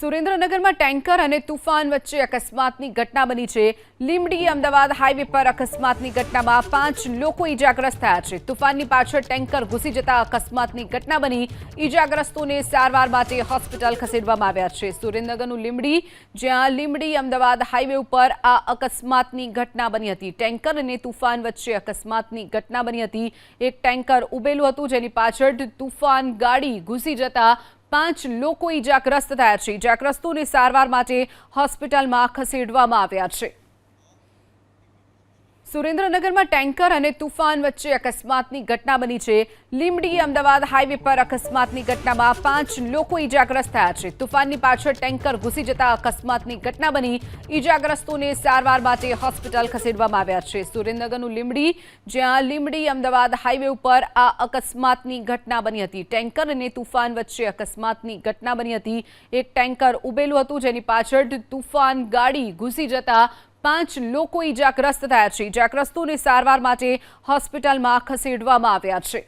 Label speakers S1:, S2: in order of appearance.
S1: સુરેન્દ્રનગરમાં ટેન્કર અને તુફાન વચ્ચે અકસ્માતની ઘટના બની છે લીમડી અમદાવાદ હાઈવે પર અકસ્માતની ઘટનામાં પાંચ લોકો ઈજાગ્રસ્ત થયા છે તુફાનની પાછળ ટેન્કર ઘૂસી જતા અકસ્માતની ઘટના બની ઈજાગ્રસ્તોને સારવાર માટે હોસ્પિટલ ખસેડવામાં આવ્યા છે સુરેન્દ્રનગરનું લીમડી જ્યાં લીમડી અમદાવાદ હાઈવે ઉપર આ અકસ્માતની ઘટના બની હતી ટેન્કર અને તુફાન વચ્ચે અકસ્માતની ઘટના બની હતી એક ટેન્કર ઉભેલું હતું જેની પાછળ તુફાન ગાડી ઘૂસી જતા પાંચ લોકો ઇજાગ્રસ્ત થયા છે ઇજાગ્રસ્તોને સારવાર માટે હોસ્પિટલમાં ખસેડવામાં આવ્યા છે સુરેન્દ્રનગરમાં ટેન્કર અને તુફાન વચ્ચે અકસ્માતની ઘટના બની છે લીમડી અમદાવાદ હાઈવે પર અકસ્માતની ઘટનામાં પાંચ લોકો ઇજાગ્રસ્ત થયા છે તુફાનની પાછળ ટેન્કર ઘૂસી જતા અકસ્માતની ઘટના બની ઈજાગ્રસ્તોને સારવાર માટે હોસ્પિટલ ખસેડવામાં આવ્યા છે સુરેન્દ્રનગરનું લીમડી જ્યાં લીમડી અમદાવાદ હાઈવે ઉપર આ અકસ્માતની ઘટના બની હતી ટેન્કર અને તુફાન વચ્ચે અકસ્માતની ઘટના બની હતી એક ટેન્કર ઉભેલું હતું જેની પાછળ તુફાન ગાડી ઘૂસી જતા પાંચ લોકો ઇજાગ્રસ્ત થયા છે ઇજાગ્રસ્તોને સારવાર માટે હોસ્પિટલમાં ખસેડવામાં આવ્યા છે